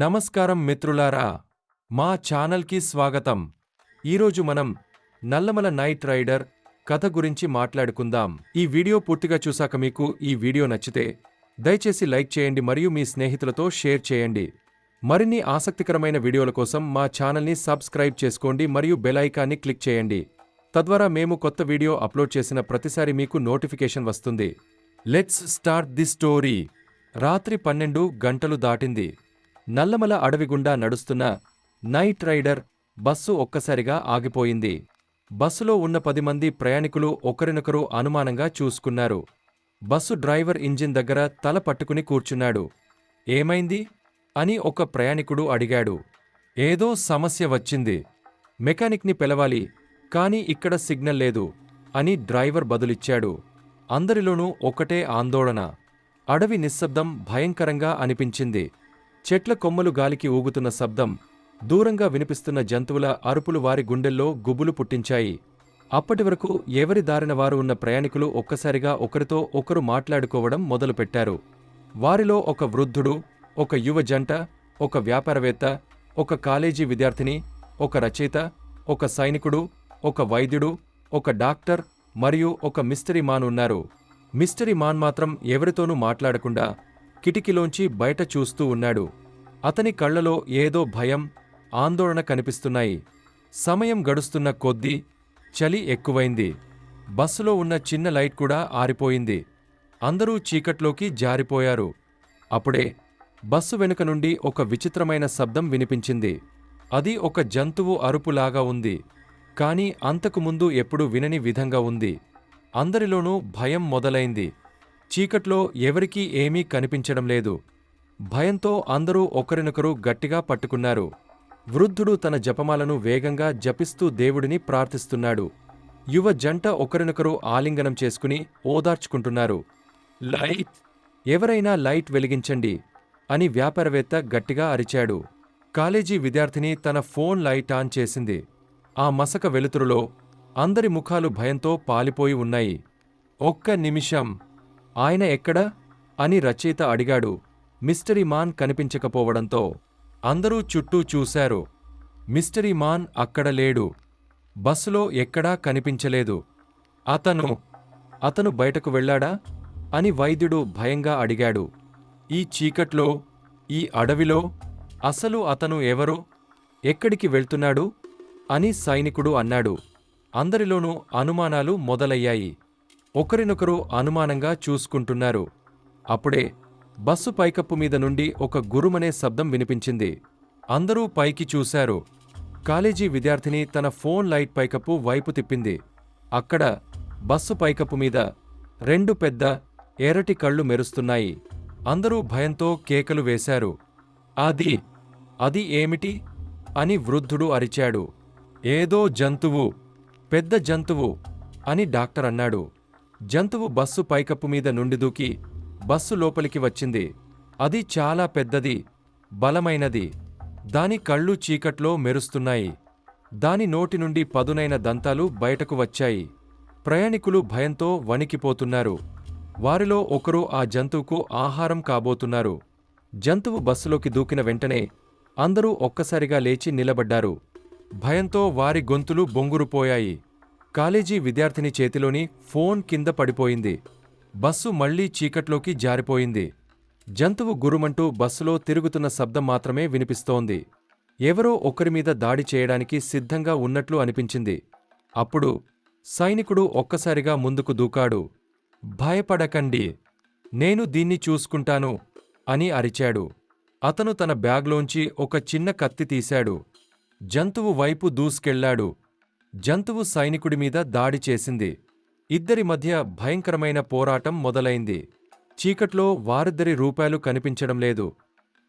నమస్కారం మిత్రులారా మా ఛానల్కి స్వాగతం. ఈరోజు మనం నల్లమల నైట్ రైడర్ కథ గురించి మాట్లాడుకుందాం. ఈ వీడియో పూర్తిగా చూశాక మీకు ఈ వీడియో నచ్చితే దయచేసి లైక్ చేయండి మరియు మీ స్నేహితులతో షేర్ చేయండి. మరిన్ని ఆసక్తికరమైన వీడియోల కోసం మా ఛానల్ని సబ్స్క్రైబ్ చేసుకోండి మరియు బెల్ ఐకాన్ని క్లిక్ చేయండి. తద్వారా మేము కొత్త వీడియో అప్లోడ్ చేసిన ప్రతిసారి మీకు నోటిఫికేషన్ వస్తుంది. Let's start the story. రాత్రి పన్నెండు గంటలు దాటింది. నల్లమల అడవి గుండా నడుస్తున్న నైట్ రైడర్ బస్సు ఒక్కసారిగా ఆగిపోయింది. బస్సులో ఉన్న పది మంది ప్రయాణికులు ఒకరినొకరు అనుమానంగా చూసుకున్నారు. బస్సు డ్రైవర్ ఇంజిన్ దగ్గర తల పట్టుకుని కూర్చున్నాడు. ఏమైంది? అని ఒక ప్రయాణికుడు అడిగాడు. ఏదో సమస్య వచ్చింది. మెకానిక్ని పిలవాలి కాని ఇక్కడ సిగ్నల్ లేదు అని డ్రైవర్ బదులిచ్చాడు. అందరిలోనూ ఒకటే ఆందోళన. అడవి నిశ్శబ్దం భయంకరంగా అనిపించింది. చెట్ల కొమ్మలు గాలికి ఊగుతున్న శబ్దం దూరంగా వినిపిస్తున్న జంతువుల అరుపులు వారి గుండెల్లో గుబులు పుట్టించాయి. అప్పటివరకు ఎవరి దారిన వారు ఉన్న ప్రయాణికులు ఒక్కసారిగా ఒకరితో ఒకరు మాట్లాడుకోవడం మొదలుపెట్టారు. వారిలో ఒక వృద్ధుడు ఒక యువ జంట ఒక వ్యాపారవేత్త ఒక కాలేజీ విద్యార్థిని ఒక రచయిత ఒక సైనికుడు ఒక వైద్యుడు ఒక డాక్టర్ మరియు ఒక మిస్టరీ మాన్ ఉన్నారు. మిస్టరీ మాన్ మాత్రం ఎవరితోనూ మాట్లాడకుండా కిటికీలోంచి బయట చూస్తూ ఉన్నాడు. అతని కళ్ళలో ఏదో భయం ఆందోళన కనిపిస్తున్నాయి. సమయం గడుస్తున్న కొద్దీ చలి ఎక్కువైంది. బస్సులో ఉన్న చిన్న లైట్ కూడా ఆరిపోయింది. అందరూ చీకట్లోకి జారిపోయారు. అప్పుడే బస్సు వెనుక నుండి ఒక విచిత్రమైన శబ్దం వినిపించింది. అది ఒక జంతువు అరుపులాగా ఉంది. కాని అంతకుముందు ఎప్పుడూ వినని విధంగా ఉంది. అందరిలోనూ భయం మొదలైంది. చీకట్లో ఎవరికీ ఏమీ కనిపించడం లేదు. భయంతో అందరూ ఒకరినొకరు గట్టిగా పట్టుకున్నారు. వృద్ధుడు తన జపమాలను వేగంగా జపిస్తూ దేవుడిని ప్రార్థిస్తున్నాడు. యువ జంట ఒకరినొకరు ఆలింగనం చేసుకుని ఓదార్చుకుంటున్నారు. లైట్! ఎవరైనా లైట్ వెలిగించండి అని వ్యాపారవేత్త గట్టిగా అరిచాడు. కాలేజీ విద్యార్థిని తన ఫోన్ లైట్ ఆన్ చేసింది. ఆ మసక వెలుతురులో అందరి ముఖాలు భయంతో పాలిపోయి ఉన్నాయి. ఒక్క నిమిషం! ఆయన ఎక్కడా? అని రచయిత అడిగాడు. మిస్టరీ మాన్ కనిపించకపోవడంతో అందరూ చుట్టూ చూశారు. మిస్టరీ మాన్ అక్కడ లేడు. బస్సులో ఎక్కడా కనిపించలేదు. అతను అతను బయటకు వెళ్ళాడా? అని వైద్యుడు భయంగా అడిగాడు. ఈ చీకట్లో ఈ అడవిలో అసలు అతను ఎవరు? ఎక్కడికి వెళ్తున్నాడు? అని సైనికుడు అన్నాడు. అందరిలోనూ అనుమానాలు మొదలయ్యాయి. ఒకరినొకరు అనుమానంగా చూసుకుంటున్నారు. అప్పుడే బస్సు పైకప్పు మీద నుండి ఒక గురుమనే శబ్దం వినిపించింది. అందరూ పైకి చూశారు. కాలేజీ విద్యార్థిని తన ఫోన్ లైట్ పైకప్పు వైపు తిప్పింది. అక్కడ బస్సు పైకప్పు మీద రెండు పెద్ద ఎరటి కళ్ళు మెరుస్తున్నాయి. అందరూ భయంతో కేకలు వేశారు. అది అది ఏమిటి? అని వృద్ధుడు అరిచాడు. ఏదో జంతువు పెద్ద జంతువు అని డాక్టర్ అన్నాడు. జంతువు బస్సు పైకప్పు మీద నుండి దూకి బస్సు లోపలికి వచ్చింది. అది చాలా పెద్దది బలమైనది. దాని కళ్ళు చీకట్లో మెరుస్తున్నాయి. దాని నోటి నుండి పదునైన దంతాలు బయటకు వచ్చాయి. ప్రయాణికులు భయంతో వణికిపోతున్నారు. వారిలో ఒకరు ఆ జంతువుకు ఆహారం కాబోతున్నారు. జంతువు బస్సులోకి దూకిన వెంటనే అందరూ ఒక్కసారిగా లేచి నిలబడ్డారు. భయంతో వారి గొంతులు బొంగురుపోయాయి. కాలేజీ విద్యార్థిని చేతిలోని ఫోన్ కింద పడిపోయింది. బస్సు మళ్ళీ చీకట్లోకి జారిపోయింది. జంతువు గురుమంటూ బస్సులో తిరుగుతున్న శబ్దం మాత్రమే వినిపిస్తోంది. ఎవరో ఒకరిమీద దాడి చేయడానికి సిద్ధంగా ఉన్నట్లు అనిపించింది. అప్పుడు సైనికుడు ఒక్కసారిగా ముందుకు దూకాడు. భయపడకండి. నేను దీన్ని చూసుకుంటాను అని అరిచాడు. అతను తన బ్యాగ్లోంచి ఒక చిన్న కత్తి తీశాడు. జంతువు వైపు దూసుకెళ్ళాడు. జంతువు సైనికుడి మీద దాడి చేసింది. ఇద్దరి మధ్య భయంకరమైన పోరాటం మొదలైంది. చీకట్లో వారిద్దరి రూపాయలు కనిపించడం లేదు.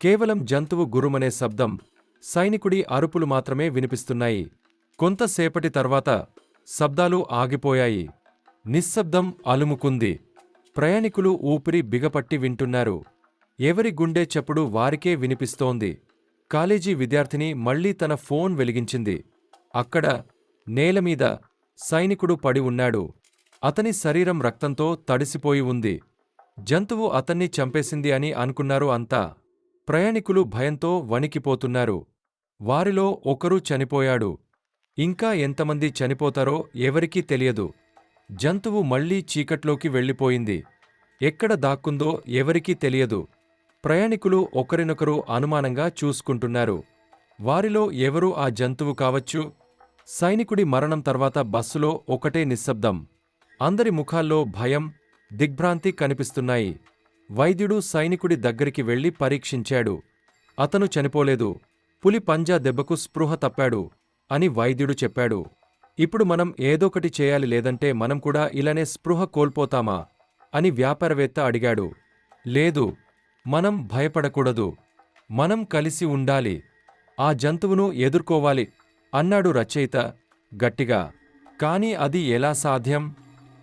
కేవలం జంతువు గురుమనే శబ్దం సైనికుడి అరుపులు మాత్రమే వినిపిస్తున్నాయి. కొంతసేపటి తర్వాత శబ్దాలు ఆగిపోయాయి. నిశ్శబ్దం అలుముకుంది. ప్రయాణికులు ఊపిరి బిగపట్టి వింటున్నారు. ఎవరి గుండె చప్పుడు వారికే వినిపిస్తోంది. కాలేజీ విద్యార్థిని మళ్ళీ తన ఫోన్ వెలిగించింది. అక్కడ నేలమీద సైనికుడు పడి ఉన్నాడు. అతని శరీరం రక్తంతో తడిసిపోయి ఉంది. జంతువు అతన్ని చంపేసింది అని అనుకున్నారు అంతా. ప్రయాణికులు భయంతో వణికిపోతున్నారు. వారిలో ఒకరు చనిపోయాడు. ఇంకా ఎంతమంది చనిపోతారో ఎవరికీ తెలియదు. జంతువు మళ్ళీ చీకట్లోకి వెళ్ళిపోయింది. ఎక్కడ దాక్కుందో ఎవరికీ తెలియదు. ప్రయాణికులు ఒకరినొకరు అనుమానంగా చూసుకుంటున్నారు. వారిలో ఎవరు ఆ జంతువు కావచ్చు? సైనికుడి మరణం తర్వాత బస్సులో ఒకటే నిశ్శబ్దం. అందరి ముఖాల్లో భయం దిగ్భ్రాంతి కనిపిస్తున్నాయి. వైద్యుడు సైనికుడి దగ్గరికి వెళ్ళి పరీక్షించాడు. అతను చనిపోలేదు. పులి పంజా దెబ్బకు స్పృహ తప్పాడు అని వైద్యుడు చెప్పాడు. ఇప్పుడు మనం ఏదోకటి చేయాలి లేదంటే మనం కూడా ఇలానే స్పృహ కోల్పోతామా? అని వ్యాపారవేత్త అడిగాడు. లేదు మనం భయపడకూడదు. మనం కలిసి ఉండాలి. ఆ జంతువును ఎదుర్కోవాలి. అన్నాడు రచయిత గట్టిగా కాని అది ఎలా సాధ్యం?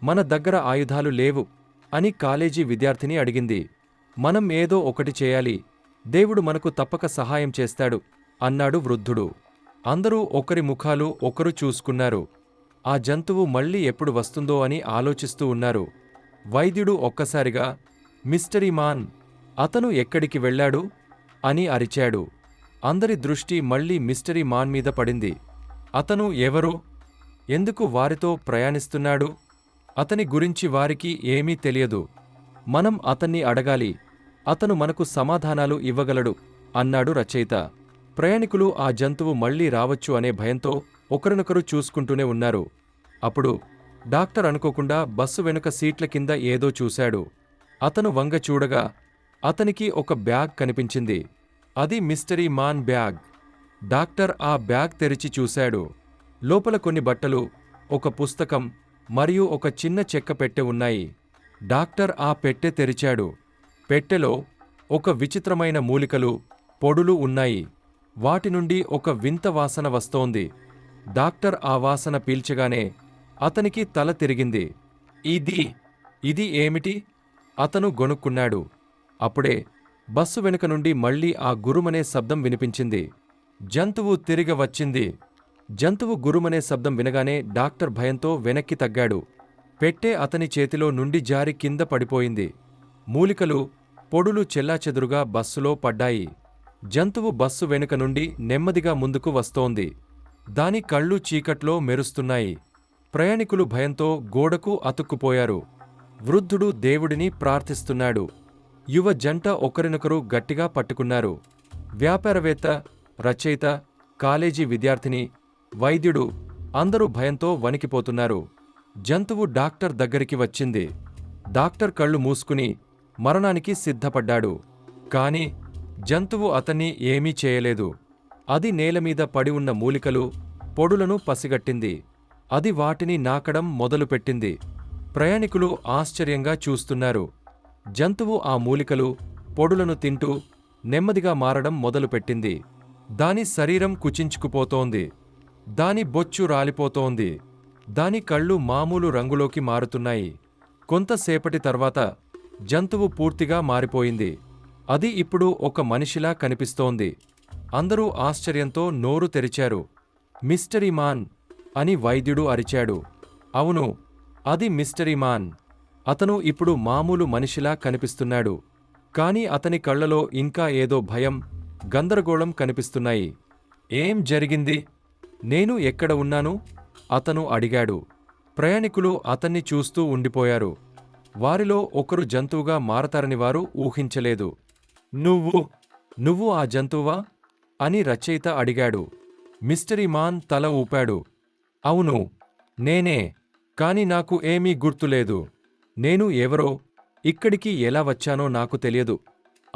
మన దగ్గర ఆయుధాలు లేవు అని కాలేజీ విద్యార్థిని అడిగింది. మనం ఏదో ఒకటి చేయాలి. దేవుడు మనకు తప్పక సహాయం చేస్తాడు అన్నాడు వృద్ధుడు. అందరూ ఒకరి ముఖాలు ఒకరు చూసుకున్నారు. ఆ జంతువు మళ్ళీ ఎప్పుడు వస్తుందో అని ఆలోచిస్తూ ఉన్నారు. వైద్యుడు ఒక్కసారిగా మిస్టరీ మాన్ అతను ఎక్కడికి వెళ్ళాడు? అని అరిచాడు. అందరి దృష్టి మళ్ళీ మిస్టరీ మాన్ మీద పడింది. అతను ఎవరు? ఎందుకు వారితో ప్రయాణిస్తున్నాడు? అతని గురించి వారికి ఏమీ తెలియదు. మనం అతన్ని అడగాలి. అతను మనకు సమాధానాలు ఇవ్వగలడు అన్నాడు రచయిత. ప్రయాణికులు ఆ జంతువు మళ్ళీ రావచ్చు అనే భయంతో ఒకరినొకరు చూసుకుంటూనే ఉన్నారు. అప్పుడు డాక్టర్ అనుకోకుండా బస్సు వెనుక సీట్ల కింద ఏదో చూశాడు. అతను వంగ చూడగా అతనికి ఒక బ్యాగ్ కనిపించింది. అది మిస్టరీ మాన్ బ్యాగ్. డాక్టర్ ఆ బ్యాగ్ తెరిచి చూశాడు. లోపల కొన్ని బట్టలు ఒక పుస్తకం మరియు ఒక చిన్న చెక్క పెట్టె ఉన్నాయి. డాక్టర్ ఆ పెట్టె తెరిచాడు. పెట్టెలో ఒక విచిత్రమైన మూలికలు పొడులు ఉన్నాయి. వాటి నుండి ఒక వింత వాసన వస్తోంది. డాక్టర్ ఆ వాసన పీల్చగానే అతనికి తల తిరిగింది. ఇది ఇది ఏమిటి? అతను గొనుక్కున్నాడు అప్పుడే బస్సు వెనుక నుండి మళ్ళీ ఆ గురుమనే శబ్దం వినిపించింది. జంతువు తిరిగ వచ్చింది. జంతువు గురుమనే శబ్దం వినగానే డాక్టర్ భయంతో వెనక్కి తగ్గాడు. పెట్టె అతని చేతిలో నుండి జారి కింద పడిపోయింది. మూలికలు పొడులు చెల్లాచెదురుగా బస్సులో పడ్డాయి. జంతువు బస్సు వెనుక నుండి నెమ్మదిగా ముందుకు వస్తోంది. దాని కళ్ళు చీకట్లో మెరుస్తున్నాయి. ప్రయాణికులు భయంతో గోడకు అతుక్కుపోయారు. వృద్ధుడు దేవుడిని ప్రార్థిస్తున్నాడు. యువ జంట ఒకరినొకరు గట్టిగా పట్టుకున్నారు. వ్యాపారవేత్త రచయిత కాలేజీ విద్యార్థిని వైద్యుడు అందరూ భయంతో వణికిపోతున్నారు. జంతువు డాక్టర్ దగ్గరికి వచ్చింది. డాక్టర్ కళ్ళు మూసుకుని మరణానికి సిద్ధపడ్డాడు. కాని జంతువు అతన్ని ఏమీ చేయలేదు. అది నేలమీద పడి ఉన్న మూలికలు పొడులను పసిగట్టింది. అది వాటిని నాకడం మొదలుపెట్టింది. ప్రయాణికులు ఆశ్చర్యంగా చూస్తున్నారు. జంతువు ఆ మూలికలు పొడులను తింటూ నెమ్మదిగా మారడం మొదలుపెట్టింది. దాని శరీరం కుచించుకుపోతోంది. దాని బొచ్చు రాలిపోతోంది. దాని కళ్ళు మామూలు రంగులోకి మారుతున్నాయి. కొంతసేపటి తర్వాత జంతువు పూర్తిగా మారిపోయింది. అది ఇప్పుడు ఒక మనిషిలా కనిపిస్తోంది. అందరూ ఆశ్చర్యంతో నోరు తెరిచారు. మిస్టరీ మాన్ అని వైద్యుడు అరిచాడు. అవును అది మిస్టరీ మాన్. అతను ఇప్పుడు మామూలు మనిషిలా కనిపిస్తున్నాడు. కాని అతని కళ్ళలో ఇంకా ఏదో భయం గందరగోళం కనిపిస్తున్నాయి. ఏం జరిగింది? నేను ఎక్కడ ఉన్నాను? అతను అడిగాడు. ప్రయాణికులు అతన్ని చూస్తూ ఉండిపోయారు. వారిలో ఒకరు జంతువుగా మారతారని వారు ఊహించలేదు. నువ్వు నువ్వు ఆ జంతువా? అని రచయిత అడిగాడు. మిస్టరీ మాన్ తల ఊపాడు. అవును నేనే కాని నాకు ఏమీ గుర్తులేదు. నేను ఎవరో ఇక్కడికి ఎలా వచ్చానో నాకు తెలియదు.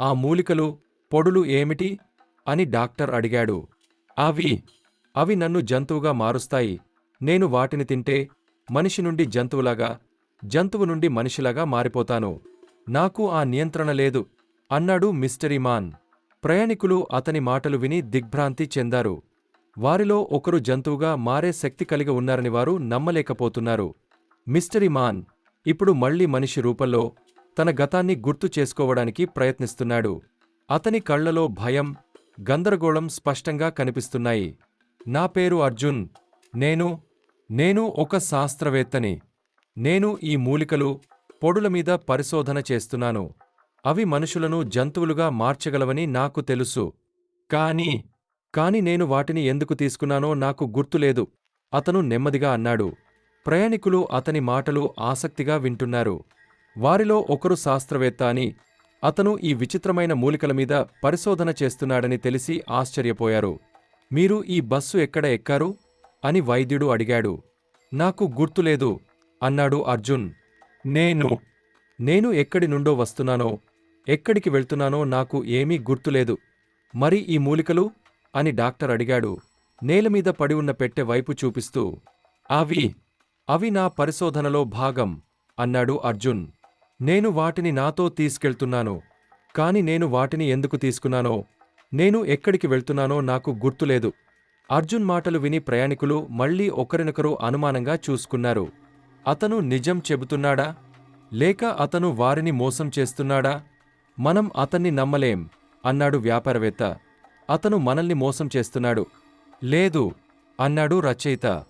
ఆ మూలికలు పొడులు ఏమిటి? అని డాక్టర్ అడిగాడు. అవి అవి నన్ను జంతువుగా మారుస్తాయి. నేను వాటిని తింటే మనిషి నుండి జంతువులాగా జంతువు నుండి మనిషిలాగా మారిపోతాను. నాకు ఆ నియంత్రణ లేదు అన్నాడు మిస్టరీ మాన్ ప్రయాణికులు అతని మాటలు విని దిగ్భ్రాంతి చెందారు. వారిలో ఒకరు జంతువుగా మారే శక్తి కలిగి ఉన్నారని వారు నమ్మలేకపోతున్నారు. మిస్టరీ మాన్ ఇప్పుడు మళ్ళీ మనిషి రూపంలో తన గతాన్ని గుర్తు చేసుకోవడానికి ప్రయత్నిస్తున్నాడు. అతని కళ్ళలో భయం గందరగోళం స్పష్టంగా కనిపిస్తున్నాయి. నా పేరు అర్జున్. నేను నేను ఒక శాస్త్రవేత్తని. నేను ఈ మూలికలు పొడుల మీద పరిశోధన చేస్తున్నాను. అవి మనుషులను జంతువులుగా మార్చగలవని నాకు తెలుసు. కాని కాని నేను వాటిని ఎందుకు తీసుకున్నానో నాకు గుర్తులేదు. అతను నెమ్మదిగా అన్నాడు. ప్రయాణికులు అతని మాటలు ఆసక్తిగా వింటున్నారు. వారిలో ఒకరు శాస్త్రవేత్త అని అతను ఈ విచిత్రమైన మూలికల మీద పరిశోధన చేస్తున్నాడని తెలిసి ఆశ్చర్యపోయారు. మీరు ఈ బస్సు ఎక్కడ ఎక్కారు? అని వైద్యుడు అడిగాడు. నాకు గుర్తులేదు అన్నాడు అర్జున్. నేను నేను ఎక్కడి నుండో వస్తున్నానో ఎక్కడికి వెళ్తున్నానో నాకు ఏమీ గుర్తులేదు మరి ఈ మూలికలు? అని డాక్టర్ అడిగాడు. నేలమీద పడి ఉన్న పెట్టె వైపు చూపిస్తూ అవి అవి నా పరిశోధనలో భాగం అన్నాడు అర్జున్. నేను వాటిని నాతో తీసుకెళ్తున్నాను కాని నేను వాటిని ఎందుకు తీసుకున్నానో నేను ఎక్కడికి వెళ్తున్నానో నాకు గుర్తులేదు. అర్జున్ మాటలు విని ప్రయాణికులు మళ్ళీ ఒకరినొకరు అనుమానంగా చూసుకున్నారు. అతను నిజం చెబుతున్నాడా? లేక అతను వారిని మోసం చేస్తున్నాడా? మనం అతన్ని నమ్మలేం అన్నాడు వ్యాపారవేత్త. అతను మనల్ని మోసం చేస్తున్నాడు. లేదు అన్నాడు రచయిత.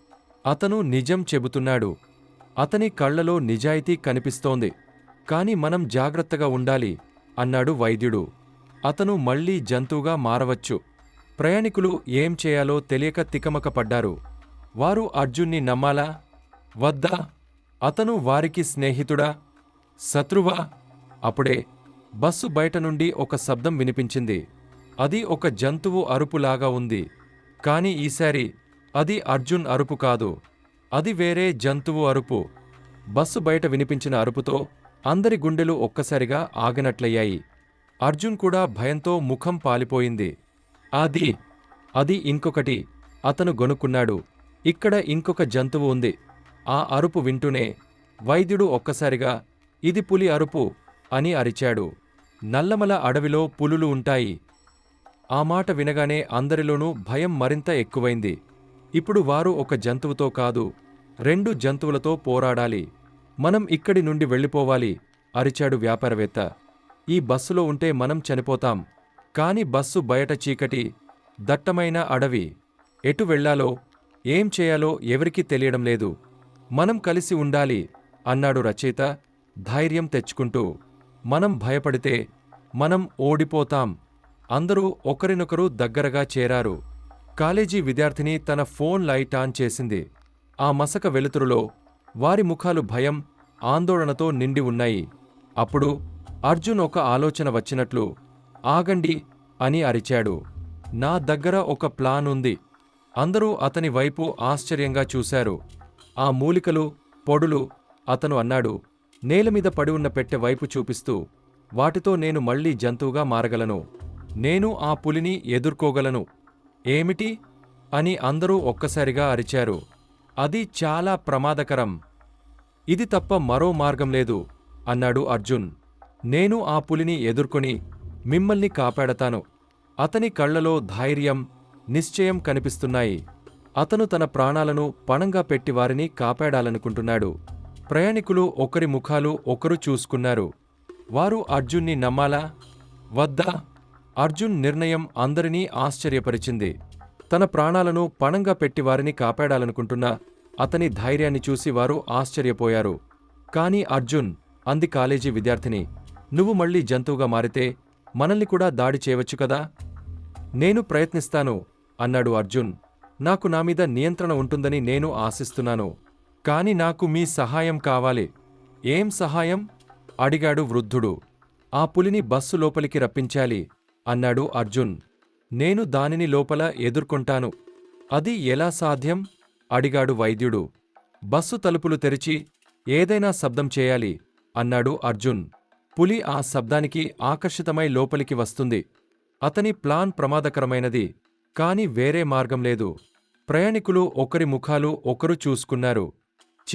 అతను నిజం చెబుతున్నాడు. అతని కళ్ళలో నిజాయితీ కనిపిస్తోంది. కాని మనం జాగ్రత్తగా ఉండాలి అన్నాడు వైద్యుడు. అతను మళ్ళీ జంతువుగా మారవచ్చు. ప్రయాణికులు ఏం చేయాలో తెలియక తికమక పడ్డారు. వారు అర్జున్ని నమ్మాలా? వద్దా? అతను వారికి స్నేహితుడా? శత్రువా? అప్పుడే బస్సు బయట నుండి ఒక శబ్దం వినిపించింది. అది ఒక జంతువు అరుపులాగా ఉంది. కాని ఈసారి అది అర్జున్ అరుపు కాదు. అది వేరే జంతువు అరుపు. బస్సు బయట వినిపించిన అరుపుతో అందరి గుండెలు ఒక్కసారిగా ఆగినట్లయ్యాయి. అర్జున్ కూడా భయంతో ముఖం పాలిపోయింది. అది అది ఇంకొకటి. అతను గొనుక్కున్నాడు. ఇక్కడ ఇంకొక జంతువు ఉంది. ఆ అరుపు వింటూనే వైద్యుడు ఒక్కసారిగా ఇది పులి అరుపు అని అరిచాడు. నల్లమల అడవిలో పులులు ఉంటాయి. ఆ మాట వినగానే అందరిలోనూ భయం మరింత ఎక్కువైంది. ఇప్పుడు వారు ఒక జంతువుతో కాదు రెండు జంతువులతో పోరాడాలి. మనం ఇక్కడి నుండి వెళ్ళిపోవాలి అరిచాడు వ్యాపారవేత్త. ఈ బస్సులో ఉంటే మనం చనిపోతాం. కాని బస్సు బయట చీకటి దట్టమైన అడవి. ఎటు వెళ్ళాలో ఏం చేయాలో ఎవరికీ తెలియడం లేదు. మనం కలిసి ఉండాలి అన్నాడు రచయిత ధైర్యం తెచ్చుకుంటూ. మనం భయపడితే మనం ఓడిపోతాం. అందరూ ఒకరినొకరు దగ్గరగా చేరారు. కాలేజీ విద్యార్థిని తన ఫోన్ లైట్ ఆన్ చేసింది. ఆ మసక వెలుతురులో వారి ముఖాలు భయం ఆందోళనతో నిండి ఉన్నాయి. అప్పుడు అర్జున్ ఒక ఆలోచన వచ్చినట్లు ఆగండి అని అరిచాడు. నా దగ్గర ఒక ప్లాన్ ఉంది. అందరూ అతని వైపు ఆశ్చర్యంగా చూశారు. ఆ మూలికలు పొడులు అతను అన్నాడు. నేలమీద పడి ఉన్న పెట్టె వైపు చూపిస్తూ వాటితో నేను మళ్ళీ జంతువుగా మారగలను. నేను ఆ పులిని ఎదుర్కోగలను. ఏమిటి? అని అందరూ ఒక్కసారిగా అరిచారు. అది చాలా ప్రమాదకరం. ఇది తప్ప మరో మార్గం లేదు అన్నాడు అర్జున్. నేను ఆ పులిని ఎదుర్కొని మిమ్మల్ని కాపాడతాను. అతని కళ్ళలో ధైర్యం నిశ్చయం కనిపిస్తున్నాయి. అతను తన ప్రాణాలను పణంగా పెట్టి వారిని కాపాడాలనుకుంటున్నాడు. ప్రయాణికులు ఒకరి ముఖాలు ఒకరు చూసుకున్నారు. వారు అర్జున్ని నమ్మాలా? వద్దా? అర్జున్ నిర్ణయం అందరినీ ఆశ్చర్యపరిచింది. తన ప్రాణాలను పణంగా పెట్టి వారిని కాపాడాలనుకుంటున్న అతని ధైర్యాన్ని చూసి వారు ఆశ్చర్యపోయారు. కాని అర్జున్ అంది కాలేజీ విద్యార్థిని నువ్వు మళ్ళీ జంతువుగా మారితే మనల్ని కూడా దాడి చేయవచ్చు కదా? నేను ప్రయత్నిస్తాను అన్నాడు అర్జున్. నాకు నా మీద నియంత్రణ ఉంటుందని నేను ఆశిస్తున్నాను. కాని నాకు మీ సహాయం కావాలి. ఏం సహాయం? అడిగాడు వృద్ధుడు. ఆ పులిని బస్సు లోపలికి రప్పించాలి. అన్నాడు అర్జున్. నేను దానిని లోపల ఎదుర్కొంటాను. అది ఎలా సాధ్యం? అడిగాడు వైద్యుడు. బస్సు తలుపులు తెరిచి ఏదైనా శబ్దం చేయాలి అన్నాడు అర్జున్. పులి ఆ శబ్దానికి ఆకర్షితమై లోపలికి వస్తుంది. అతని ప్లాన్ ప్రమాదకరమైనది కాని వేరే మార్గం లేదు. ప్రయాణికులు ఒకరి ముఖాలు ఒకరు చూసుకున్నారు.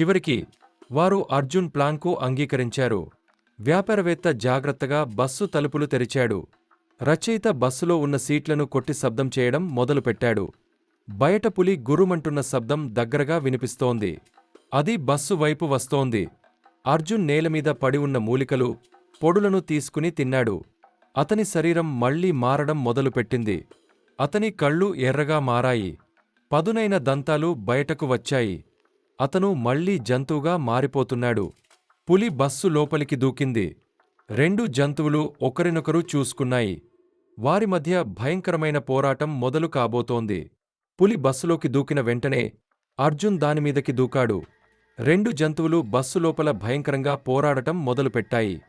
చివరికి వారు అర్జున్ ప్లాన్కు అంగీకరించారు. వ్యాపారవేత్త జాగ్రత్తగా బస్సు తలుపులు తెరిచాడు. రచయిత బస్సులో ఉన్న సీట్లను కొట్టి శబ్దం చేయడం మొదలుపెట్టాడు. బయట పులి గురుమంటున్న శబ్దం దగ్గరగా వినిపిస్తోంది. అది బస్సు వైపు వస్తోంది. అర్జున్ నేలమీద పడి ఉన్న మూలికలు పొడులను తీసుకుని తిన్నాడు. అతని శరీరం మళ్ళీ మారడం మొదలుపెట్టింది. అతని కళ్ళు ఎర్రగా మారాయి. పదునైన దంతాలు బయటకు వచ్చాయి. అతను మళ్ళీ జంతువుగా మారిపోతున్నాడు. పులి బస్సు లోపలికి దూకింది. రెండు జంతువులు ఒకరినొకరు చూసుకున్నాయి. వారి మధ్య భయంకరమైన పోరాటం మొదలు కాబోతోంది. పులి బస్సులోకి దూకిన వెంటనే అర్జున్ దానిమీదకి దూకాడు. రెండు జంతువులు బస్సు లోపల భయంకరంగా పోరాడటం మొదలుపెట్టాయి.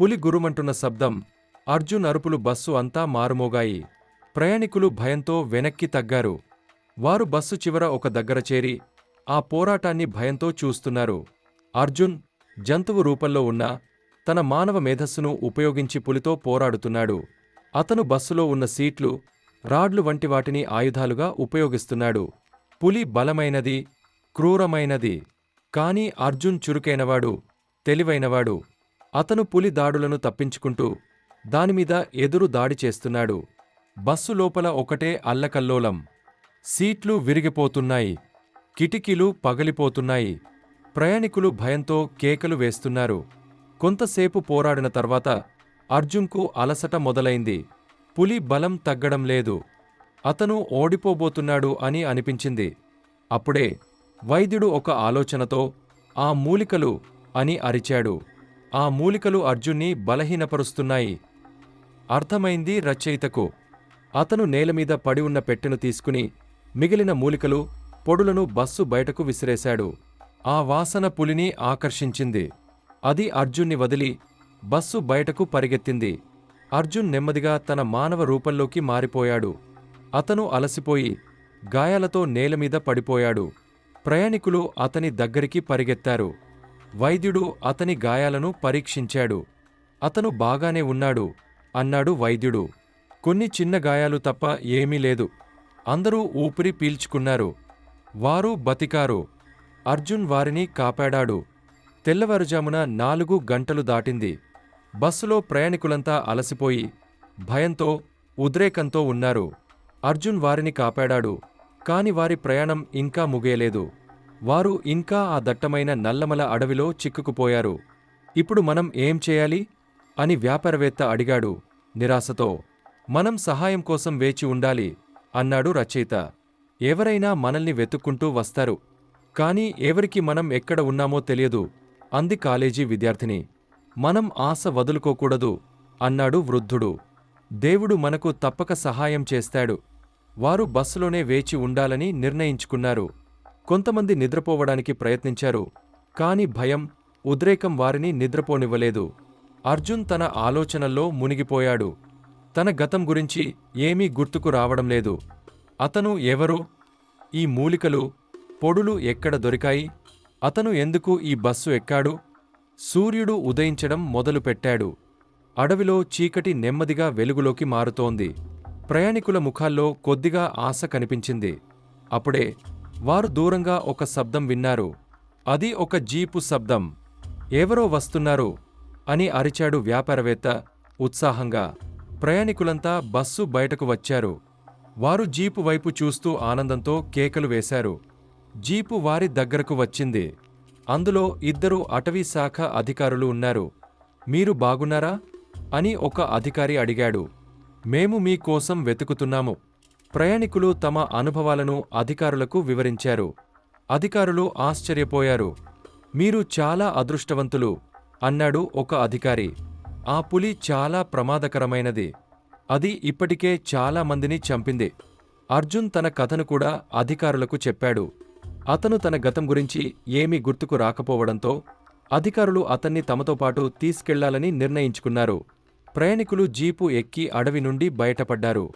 పులి గురుమంటున్న శబ్దం అర్జున్ అరుపులు బస్సు అంతా మారుమోగాయి. ప్రయాణికులు భయంతో వెనక్కి తగ్గారు. వారు బస్సు చివర ఒక దగ్గర చేరి ఆ పోరాటాన్ని భయంతో చూస్తున్నారు. అర్జున్ జంతువు రూపంలో ఉన్న తన మానవ మేధస్సును ఉపయోగించి పులితో పోరాడుతున్నాడు. అతను బస్సులో ఉన్న సీట్లు రాడ్లు వంటి వాటిని ఆయుధాలుగా ఉపయోగిస్తున్నాడు. పులి బలమైనది క్రూరమైనది కాని అర్జున్ చురుకైనవాడు తెలివైనవాడు. అతను పులి దాడులను తప్పించుకుంటూ దానిమీద ఎదురు దాడి చేస్తున్నాడు. బస్సు లోపల ఒకటే అల్లకల్లోలం. సీట్లు విరిగిపోతున్నాయి కిటికీలు పగిలిపోతున్నాయి. ప్రయాణికులు భయంతో కేకలు వేస్తున్నారు. కొంతసేపు పోరాడిన తర్వాత అర్జున్కు అలసట మొదలైంది. పులి బలం తగ్గడం లేదు. అతను ఓడిపోబోతున్నాడు అని అనిపించింది. అప్పుడే వైద్యుడు ఒక ఆలోచనతో ఆ మూలికలు అని అరిచాడు. ఆ మూలికలు అర్జున్ని బలహీనపరుస్తున్నాయి. అర్థమైంది రచయితకు. అతను నేలమీద పడి ఉన్న పెట్టెను తీసుకుని మిగిలిన మూలికలు పొడులను బస్సు బయటకు విసిరేశాడు. ఆ వాసన పులిని ఆకర్షించింది. అది అర్జున్ని వదిలి బస్సు బయటకు పరిగెత్తింది. అర్జున్ నెమ్మదిగా తన మానవ రూపంలోకి మారిపోయాడు. అతను అలసిపోయి గాయాలతో నేలమీద పడిపోయాడు. ప్రయాణికులు అతని దగ్గరికి పరిగెత్తారు. వైద్యుడు అతని గాయాలను పరీక్షించాడు. అతను బాగానే ఉన్నాడు అన్నాడు వైద్యుడు. కొన్ని చిన్న గాయాలు తప్ప ఏమీ లేదు. అందరూ ఊపిరి పీల్చుకున్నారు. వారు బతికారు. అర్జున్ వారిని కాపాడాడు. తెల్లవారుజామున నాలుగు గంటలు దాటింది. బస్సులో ప్రయాణికులంతా అలసిపోయి భయంతో ఉద్రేకంతో ఉన్నారు. అర్జున్ వారిని కాపాడాడు కాని వారి ప్రయాణం ఇంకా ముగియలేదు. వారు ఇంకా ఆ దట్టమైన నల్లమల అడవిలో చిక్కుకుపోయారు. ఇప్పుడు మనం ఏం చేయాలి? అని వ్యాపారవేత్త అడిగాడు నిరాశతో. మనం సహాయం కోసం వేచి ఉండాలి అన్నాడు రచయిత. ఎవరైనా మనల్ని వెతుక్కుంటూ వస్తారు కానీ ఎవరికి మనం ఎక్కడ ఉన్నామో తెలియదు అంది కాలేజీ విద్యార్థిని. మనం ఆశ వదులుకోకూడదు అన్నాడు వృద్ధుడు. దేవుడు మనకు తప్పక సహాయం చేస్తాడు. వారు బస్సులోనే వేచి ఉండాలని నిర్ణయించుకున్నారు. కొంతమంది నిద్రపోవడానికి ప్రయత్నించారు. కాని భయం ఉద్రేకం వారిని నిద్రపోనివ్వలేదు. అర్జున్ తన ఆలోచనల్లో మునిగిపోయాడు. తన గతం గురించి ఏమీ గుర్తుకు రావడం లేదు. అతను ఎవరు? ఈ మూలికలు పొడులు ఎక్కడ దొరికాయి? అతను ఎందుకు ఈ బస్సు ఎక్కాడు? సూర్యుడు ఉదయించడం మొదలుపెట్టాడు. అడవిలో చీకటి నెమ్మదిగా వెలుగులోకి మారుతోంది. ప్రయాణికుల ముఖాల్లో కొద్దిగా ఆశ కనిపించింది. అప్పుడే వారు దూరంగా ఒక శబ్దం విన్నారు. అది ఒక జీపు శబ్దం. ఎవరో వస్తున్నారు అని అరిచాడు వ్యాపారవేత్త ఉత్సాహంగా. ప్రయాణికులంతా బస్సు బయటకు వచ్చారు. వారు జీపు వైపు చూస్తూ ఆనందంతో కేకలు వేశారు. జీపు వారి దగ్గరకు వచ్చింది. అందులో ఇద్దరు అటవీ శాఖ అధికారులు ఉన్నారు. మీరు బాగున్నారా? అని ఒక అధికారి అడిగాడు. మేము మీకోసం వెతుకుతున్నాము. ప్రయాణికులు తమ అనుభవాలను అధికారులకు వివరించారు. అధికారులు ఆశ్చర్యపోయారు. మీరు చాలా అదృష్టవంతులు అన్నాడు ఒక అధికారి. ఆ పులి చాలా ప్రమాదకరమైనది. అది ఇప్పటికే చాలా మందిని చంపింది. అర్జున్ తన కథను కూడా అధికారులకు చెప్పాడు. అతను తన గతం గురించి ఏమీ గుర్తుకు రాకపోవడంతో అధికారులు అతన్ని తమతో పాటు తీసుకెళ్ళాలని నిర్ణయించుకున్నారు. ప్రయాణికులు జీపు ఎక్కి అడవి నుండి బయటపడ్డారు.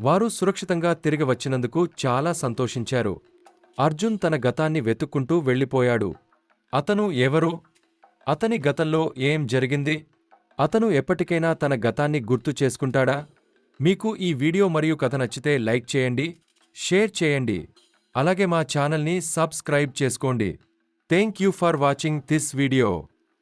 వారు సురక్షితంగా తిరిగి వచ్చినందుకు చాలా సంతోషించారు. అర్జున్ తన గతాన్ని వెతుక్కుంటూ వెళ్ళిపోయాడు. అతను ఎవరు? అతని గతంలో ఏం జరిగింది? అతను ఎప్పటికైనా తన గతాన్ని గుర్తు చేసుకుంటాడా? మీకు ఈ వీడియో మరియు కథ నచ్చితే లైక్ చేయండి షేర్ చేయండి. అలాగే మా ఛానల్ని సబ్స్క్రైబ్ చేసుకోండి. Thank you for watching this video